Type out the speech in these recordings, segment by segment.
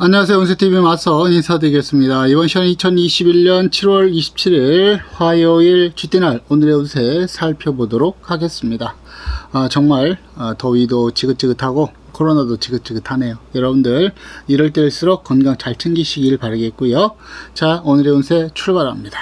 안녕하세요. 운세TV 마서 인사드리겠습니다. 이번 시간은 2021년 7월 27일 화요일 쥐띠날 오늘의 운세 살펴보도록 하겠습니다. 아, 정말 아, 더위도 지긋지긋하고 코로나도 지긋지긋하네요. 여러분들 이럴 때일수록 건강 잘 챙기시길 바라겠고요. 자, 오늘의 운세 출발합니다.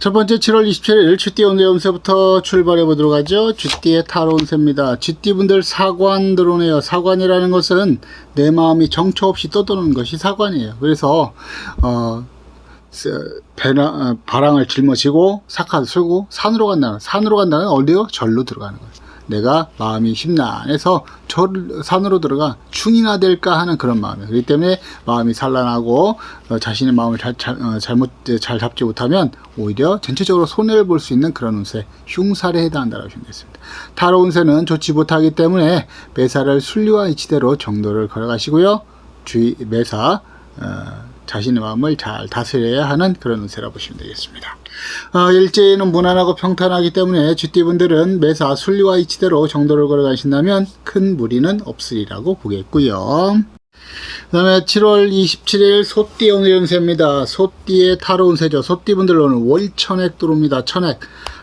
첫 번째 7월 27일 쥐띠 오늘의 운세부터 출발해 보도록 하죠. 쥐띠의 타로 운세입니다. 쥐띠 분들 사관 들어오네요. 사관이라는 것은 내 마음이 정처 없이 떠도는 것이 사관이에요. 그래서 어 배나, 어, 바람을 짊어지고 사카를 쓰고 산으로 간다는 산으로 간다는 어디요? 절로 들어가는 거예요. 내가 마음이 심란해서 절 산으로 들어가 충이나 될까 하는 그런 마음이에요. 그렇기 때문에 마음이 산란하고 어, 자신의 마음을 잘, 잘, 어, 잘못 잘 잡지 못하면 오히려 전체적으로 손해를 볼 수 있는 그런 운세, 흉살에 해당한다고 보시면 되겠습니다. 타로 운세는 좋지 못하기 때문에 매사를 순리와 이치대로 정도를 걸어가시고요. 주의 매사 어, 자신의 마음을 잘 다스려야 하는 그런 운세라 보시면 되겠습니다. 어, 일제는 무난하고 평탄하기 때문에 쥐띠분들은 매사 순리와 이치대로 정도를 걸어가신다면 큰 무리는 없으리라고 보겠고요. 그 다음에 7월 27일 소띠 운세입니다. 소띠의 타로 운세죠. 소띠분들 오늘 월천액 들어옵니다. 천액.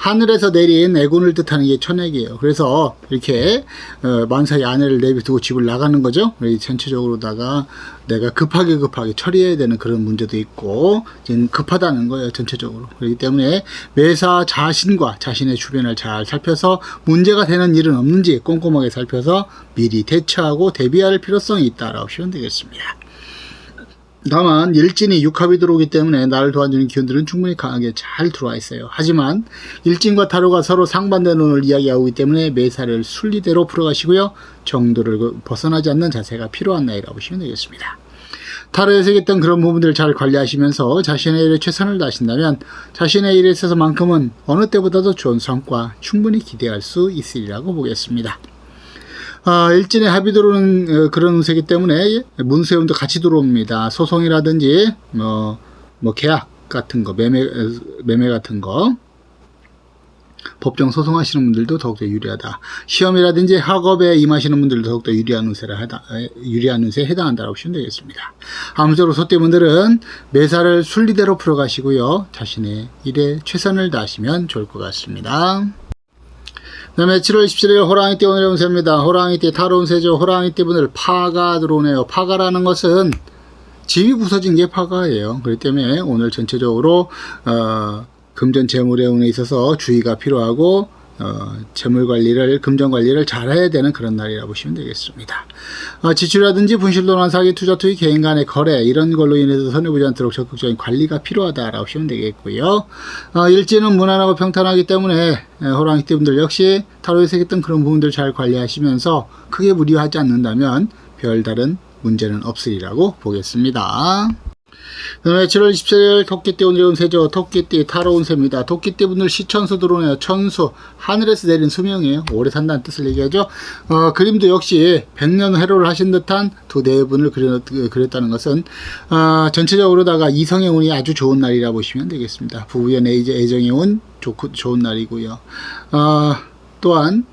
하늘에서 내린 애군을 뜻하는 게 천액이에요. 그래서 이렇게 어, 만사의 아내를 내비두고 집을 나가는 거죠. 이 전체적으로다가 내가 급하게 급하게 처리해야 되는 그런 문제도 있고 급하다는 거예요. 전체적으로. 그렇기 때문에 매사 자신과 자신의 주변을 잘 살펴서 문제가 되는 일은 없는지 꼼꼼하게 살펴서 미리 대처하고 대비할 필요성이 있다라고 보시면 되겠습니다. 다만 일진이 육합이 들어오기 때문에 나를 도와주는 기운들은 충분히 강하게 잘 들어와 있어요. 하지만 일진과 타로가 서로 상반되는 운을 이야기하고 있기 때문에 매사를 순리대로 풀어가시고요. 정도를 벗어나지 않는 자세가 필요한 나이라고 보시면 되겠습니다. 타로에서 얘기했던 그런 부분들을 잘 관리하시면서 자신의 일에 최선을 다하신다면 자신의 일에 있어서만큼은 어느 때보다도 좋은 성과 충분히 기대할 수 있으리라고 보겠습니다. 아, 일진에 합의 들어오는 어, 그런 운세기 때문에 문세운도 같이 들어옵니다. 소송이라든지 뭐, 뭐 계약 같은 거, 매매, 어, 매매 같은 거. 법정 소송하시는 분들도 더욱더 유리하다. 시험이라든지 학업에 임하시는 분들도 더욱더 유리한 운세라 해당, 유리한 운세에 해당한다고 보시면 되겠습니다. 아무쪼록 소띠분들은 매사를 순리대로 풀어가시고요. 자신의 일에 최선을 다하시면 좋을 것 같습니다. 그 다음에 7월 27일 호랑이띠 오늘의 운세입니다. 호랑이띠 타로 운 세죠. 호랑이띠 분들 파가 들어오네요. 파가라는 것은 집이 부서진 게 파가예요. 그렇기 때문에 오늘 전체적으로 어, 금전 재물의 운에 있어서 주의가 필요하고 어, 재물 관리를 금전 관리를 잘 해야 되는 그런 날이라 고 보시면 되겠습니다. 어, 지출이라든지 분실도난 사기 투자 투기 개인 간의 거래 이런 걸로 인해서 손해 보지 않도록 적극적인 관리가 필요하다라고 보시면 되겠고요. 어, 일지는 무난하고 평탄하기 때문에 에, 호랑이 띠 분들 역시 타로에서 했던 그런 부분들 잘 관리하시면서 크게 무리하지 않는다면 별다른 문제는 없으리라고 보겠습니다. 그 다음에 7월 27일 토끼띠 오늘의 운세죠. 토끼띠 타로 운세입니다. 토끼띠 분들 시천수 들어오네요. 천수 하늘에서 내린 수명이에요. 오래 산다는 뜻을 얘기하죠. 어, 그림도 역시 백년 회로를 하신 듯한 두 네 분을 그려, 그렸다는 것은 어, 전체적으로다가 이성의 운이 아주 좋은 날이라 보시면 되겠습니다. 부부연 애정의 운 좋고, 좋은 날이고요. 어, 또한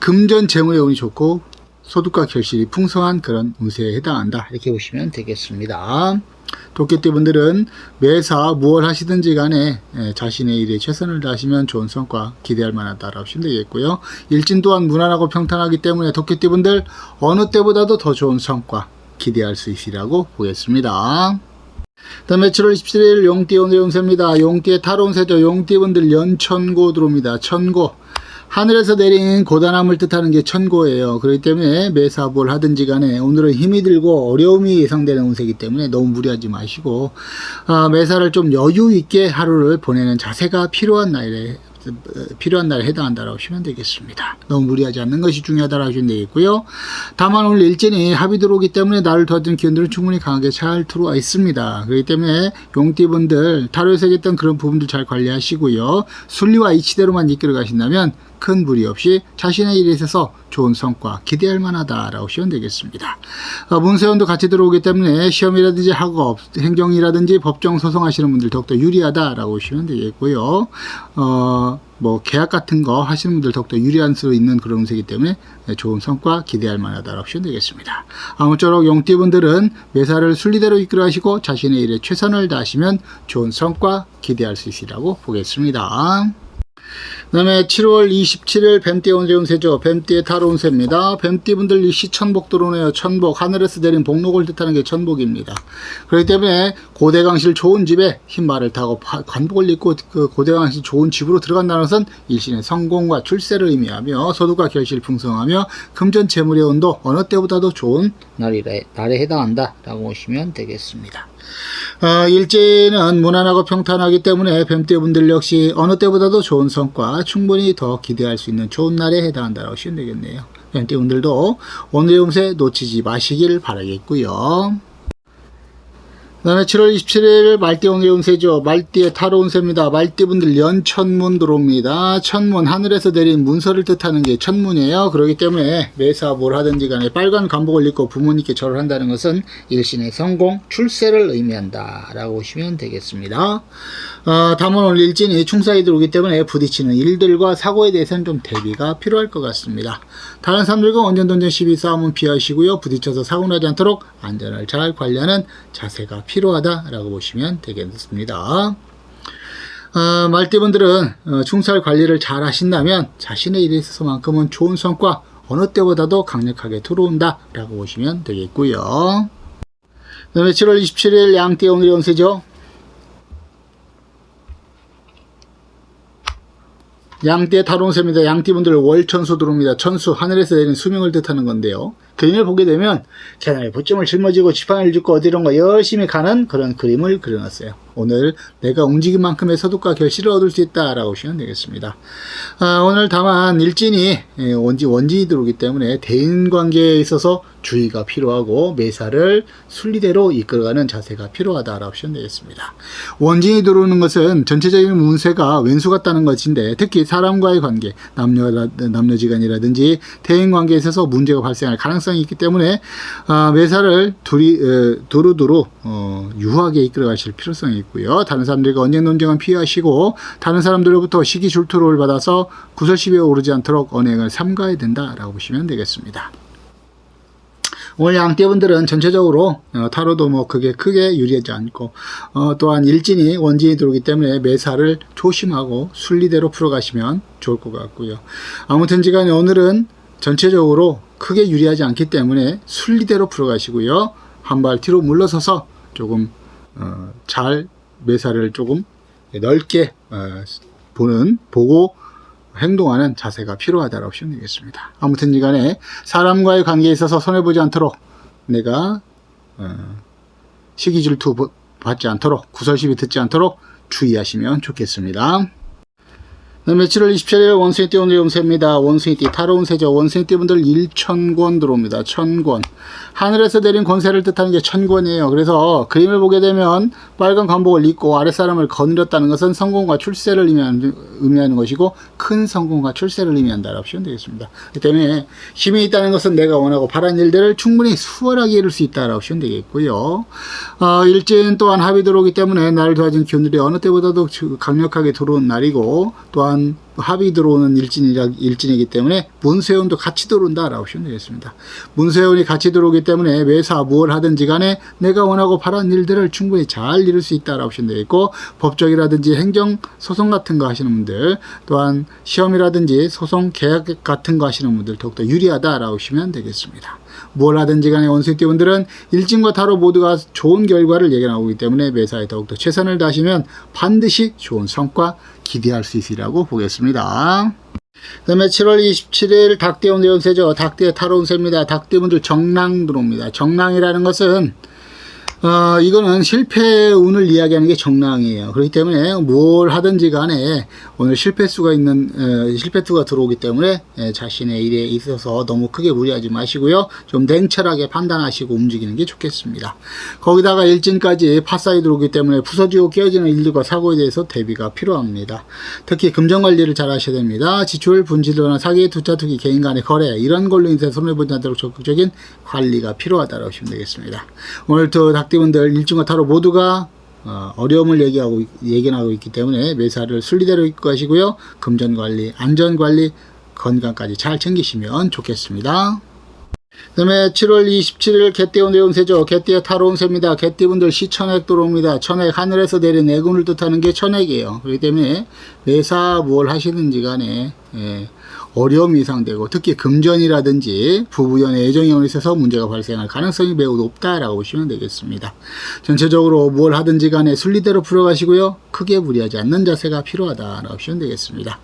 금전 재물의 운이 좋고 소득과 결실이 풍성한 그런 운세에 해당한다. 이렇게 보시면 되겠습니다. 도깨띠 분들은 매사 무엇 하시든지 간에 예, 자신의 일에 최선을 다하시면 좋은 성과 기대할 만하다라고 보시면 되겠고요. 일진 또한 무난하고 평탄하기 때문에 도깨띠 분들 어느 때보다도 더 좋은 성과 기대할 수 있으리라고 보겠습니다. 다음에 7월 27일 용띠 오늘 용세입니다. 용띠의 타로 운세죠. 용띠 분들 연천고 들어옵니다. 천고. 하늘에서 내린 고단함을 뜻하는 게 천고예요. 그렇기 때문에 매사 뭘 하든지 간에 오늘은 힘이 들고 어려움이 예상되는 운세이기 때문에 너무 무리하지 마시고 아, 매사를 좀 여유 있게 하루를 보내는 자세가 필요한 날에 필요한 날에 해당한다라고 하시면 되겠습니다. 너무 무리하지 않는 것이 중요하다라고 하시면 되겠고요. 다만 오늘 일진이 합이 들어오기 때문에 나를 도와준 기운들은 충분히 강하게 잘 들어와 있습니다. 그렇기 때문에 용띠분들 타로에서 얘기했던 그런 부분들 잘 관리하시고요. 순리와 이치대로만 이끌어 가신다면 큰 무리 없이 자신의 일에 있어서 좋은 성과 기대할 만하다라고 하시면 되겠습니다. 어, 문세원도 같이 들어오기 때문에 시험이라든지 학업, 행정이라든지 법정 소송하시는 분들 더욱더 유리하다라고 보시면 되겠고요. 어, 뭐 계약 같은 거 하시는 분들 더욱더 유리한 수 있는 그런 운세이기 때문에 네, 좋은 성과 기대할 만하다라고 하시면 되겠습니다. 아무쪼록 용띠분들은 매사를 순리대로 이끌어 가시고 자신의 일에 최선을 다하시면 좋은 성과 기대할 수 있으리라고 보겠습니다. 그 다음에 7월 27일 뱀띠 온세 운세죠. 뱀띠의 타로 운세입니다. 뱀띠 분들 이 시천복 들어오네요. 천복. 하늘에서 내린 복록을 뜻하는 게 천복입니다. 그렇기 때문에 고대강실 좋은 집에 흰 말을 타고 파- 관복을 입고 그 고대강실 좋은 집으로 들어간다는 것은 일신의 성공과 출세를 의미하며 소득과 결실 풍성하며 금전 재물의 온도 어느 때보다도 좋은 날이래, 날에 해당한다 라고 보시면 되겠습니다. 어, 일제는 무난하고 평탄하기 때문에 뱀띠 분들 역시 어느 때보다도 좋은 성과 충분히 더 기대할 수 있는 좋은 날에 해당한다고 하시면 되겠네요. 뱀띠 분들도 오늘의 운세 놓치지 마시길 바라겠고요. 그 다음에 7월 27일 말띠 오늘의 운세죠. 말띠의 타로 운세입니다. 말띠분들 연천문 들어옵니다. 천문, 하늘에서 내린 문서를 뜻하는 게 천문이에요. 그렇기 때문에 매사 뭘 하든지 간에 빨간 관복을 입고 부모님께 절을 한다는 것은 일신의 성공, 출세를 의미한다. 라고 보시면 되겠습니다. 어, 다만 오늘 일진이 충사에 들어오기 때문에 부딪히는 일들과 사고에 대해서는 좀 대비가 필요할 것 같습니다. 다른 사람들과 원전돈전 시비 싸움은 피하시고요. 부딪혀서 사고 나지 않도록 안전을 잘 관리하는 자세가 필요하다라고 보시면 되겠습니다. 어, 말띠분들은 어, 충살 관리를 잘 하신다면 자신의 일에 있어서만큼은 좋은 성과 어느 때보다도 강력하게 들어온다라고 보시면 되겠고요. 그 다음에 7월 27일 양띠 오늘의 운세죠. 양띠의 타론세입니다. 양띠분들 월천수 들어옵니다. 천수, 하늘에서 내린 수명을 뜻하는 건데요. 그림을 보게 되면 계단에 보점을 짊어지고 지팡이를 짚고 어디론가 열심히 가는 그런 그림을 그려놨어요. 오늘 내가 움직인 만큼의 소득과 결실을 얻을 수 있다라고 보시면 되겠습니다. 아, 오늘 다만 일진이 예, 원지, 원진이 들어오기 때문에 대인관계에 있어서 주의가 필요하고 매사를 순리대로 이끌어가는 자세가 필요하다라고 보시면 되겠습니다. 원진이 들어오는 것은 전체적인 운세가 왼수 같다는 것인데 특히 사람과의 관계, 남녀, 남녀지간이라든지 대인관계에 있어서 문제가 발생할 가능성 이 있기 때문에 아, 매사를 둘이, 에, 두루두루 어, 유하게 이끌어가실 필요성이 있고요. 다른 사람들과 언쟁 논쟁은 피하시고 다른 사람들로부터 시기 질투를 받아서 구설시비에 오르지 않도록 언행을 삼가야 된다라고 보시면 되겠습니다. 오늘 양떼분들은 전체적으로 어, 타로도 뭐 그게 크게 유리하지 않고 어, 또한 일진이 원진이 들어오기 때문에 매사를 조심하고 순리대로 풀어가시면 좋을 것 같고요. 아무튼 지간에 오늘은 전체적으로 크게 유리하지 않기 때문에 순리대로 풀어가시고요. 한 발 뒤로 물러서서 조금 어, 잘 매사를 조금 넓게 어, 보는 보고 행동하는 자세가 필요하다고 보시면 되겠습니다. 아무튼 이간에 사람과의 관계에 있어서 손해보지 않도록 내가 어, 시기 질투 보- 받지 않도록 구설시비 듣지 않도록 주의하시면 좋겠습니다. 그다음에 7월 27일 원숭이 띠 오늘 용세입니다. 원숭이 띠 타로 운 세죠. 원숭이 띠 분들 1천권 들어옵니다. 천권. 하늘에서 내린 권세를 뜻하는 게 천권이에요. 그래서 그림을 보게 되면 빨간 관복을 입고 아랫사람을 거느렸다는 것은 성공과 출세를 의미하는, 것이고 큰 성공과 출세를 의미한다라고 보시면 되겠습니다. 그렇기 때문에 힘이 있다는 것은 내가 원하고 바란 일들을 충분히 수월하게 이룰 수 있다라고 보시면 되겠고요. 어, 일진 또한 합이 들어오기 때문에 나를 도와준 기운들이 어느 때보다도 주- 강력하게 들어온 날이고 또한 one 합이 들어오는 일진이라, 일진이기 때문에 문세운도 같이 들어온다라고 보시면 되겠습니다. 문세운이 같이 들어오기 때문에 매사 무엇을 하든지 간에 내가 원하고 바란 일들을 충분히 잘 이룰 수 있다라고 보시면 되겠고 법적이라든지 행정 소송 같은 거 하시는 분들 또한 시험이라든지 소송 계약 같은 거 하시는 분들 더욱더 유리하다라고 보시면 되겠습니다. 뭘 하든지 간에 원숭이띠분들은 일진과 타로 모두가 좋은 결과를 예견하고 있기 때문에 매사에 더욱더 최선을 다하시면 반드시 좋은 성과 기대할 수 있으리라고 보겠습니다. 그 다음에 7월 27일 닭띠 오늘 연세죠. 닭띠의 타로 운세입니다. 닭띠분들 정랑 들어옵니다. 정랑이라는 것은 어, 이거는 실패 운을 이야기하는 게 정랑이에요. 그렇기 때문에 뭘 하든지 간에 오늘 실패수가 있는, 어, 실패수가 들어오기 때문에 예, 자신의 일에 있어서 너무 크게 무리하지 마시고요. 좀 냉철하게 판단하시고 움직이는 게 좋겠습니다. 거기다가 일진까지 파사이 들어오기 때문에 부서지고 깨어지는 일들과 사고에 대해서 대비가 필요합니다. 특히 금전 관리를 잘 하셔야 됩니다. 지출, 분실이나 사기, 투자, 투기, 개인 간의 거래 이런 걸로 인해 손해보지 않도록 적극적인 관리가 필요하다고 보시면 되겠습니다. 오늘 또 닭띠분들 일중과 타로 모두가 어, 어려움을 얘기하고 예견하고 있기 때문에 매사를 순리대로 입고 가시고요. 금전 관리, 안전 관리, 건강까지 잘 챙기시면 좋겠습니다. 그 다음에 7월 27일 개띠온 내운세죠. 개띠의 타로운세입니다. 개띠분들 시천액 들어옵니다. 천액 하늘에서 내린 내군을 뜻하는 게 천액이에요. 그렇기 때문에 매사 뭘 하시는지 간에 예, 어려움이 예상되고 특히 금전이라든지 부부연의 애정이 있어서 문제가 발생할 가능성이 매우 높다라고 보시면 되겠습니다. 전체적으로 뭘 하든지 간에 순리대로 풀어가시고요. 크게 무리하지 않는 자세가 필요하다라고 보시면 되겠습니다.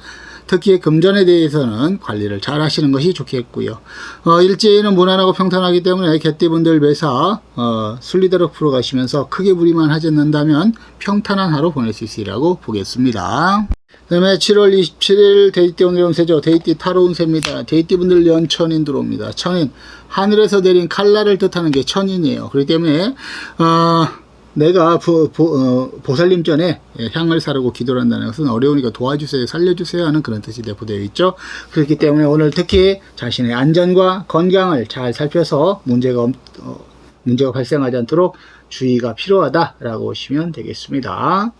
특히 금전에 대해서는 관리를 잘 하시는 것이 좋겠고요. 어, 일제히는 무난하고 평탄하기 때문에 개띠분들 매사 어, 순리대로 풀어가시면서 크게 무리만 하지 않는다면 평탄한 하루 보낼 수 있으리라고 보겠습니다. 그 다음에 7월 27일 데이띠 오늘 운세죠. 데이띠 타로 운세입니다. 데이띠 분들 연 천인 들어옵니다. 천인. 하늘에서 내린 칼날을 뜻하는 게 천인이에요. 그렇기 때문에, 어, 내가 보, 보, 살림 전에 향을 사르고 기도를 한다는 것은 어려우니까 도와주세요, 살려주세요 하는 그런 뜻이 내포되어 있죠. 그렇기 때문에 오늘 특히 자신의 안전과 건강을 잘 살펴서 문제가, 없- 어, 문제가 발생하지 않도록 주의가 필요하다라고 보시면 되겠습니다.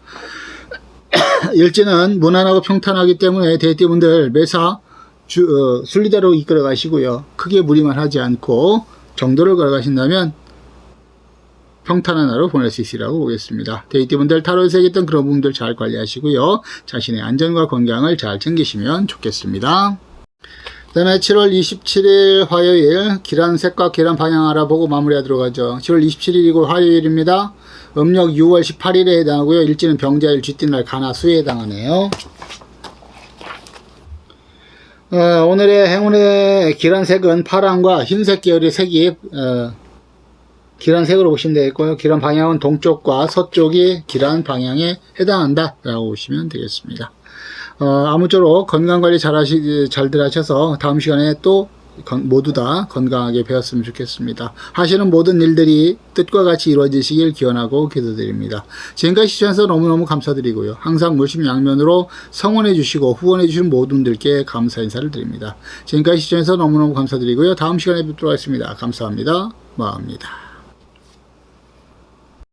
일지는 무난하고 평탄하기 때문에 대띠분들 매사 주, 어, 순리대로 이끌어 가시고요. 크게 무리만 하지 않고 정도를 걸어 가신다면 평탄한 하루 보낼 수 있으리라고 보겠습니다. 데이티분들 타로에서 얘기했던 그런 부분들 잘 관리하시고요. 자신의 안전과 건강을 잘 챙기시면 좋겠습니다. 그 다음에 7월 27일 화요일 기란 색과 기란 방향 알아보고 마무리하도록 하죠. 7월 27일이고 화요일입니다. 음력 6월 18일에 해당하고요. 일지는 병자일 쥐띠날 가나수에 해당하네요. 어, 오늘의 행운의 기란색은 파랑과 흰색 계열의 색이 어, 기란 색으로 보시면 되겠고요. 기란 방향은 동쪽과 서쪽이 기란 방향에 해당한다 라고 보시면 되겠습니다. 어, 아무쪼록 건강관리 잘 하시, 잘들 하셔서 다음 시간에 또 건- 모두 다 건강하게 배웠으면 좋겠습니다. 하시는 모든 일들이 뜻과 같이 이루어지시길 기원하고 기도드립니다. 지금까지 시청해서 너무너무 감사드리고요. 항상 물심양면으로 성원해 주시고 후원해 주신 모든 분들께 감사 인사를 드립니다. 지금까지 시청해서 너무너무 감사드리고요. 다음 시간에 뵙도록 하겠습니다. 감사합니다. 마합니다.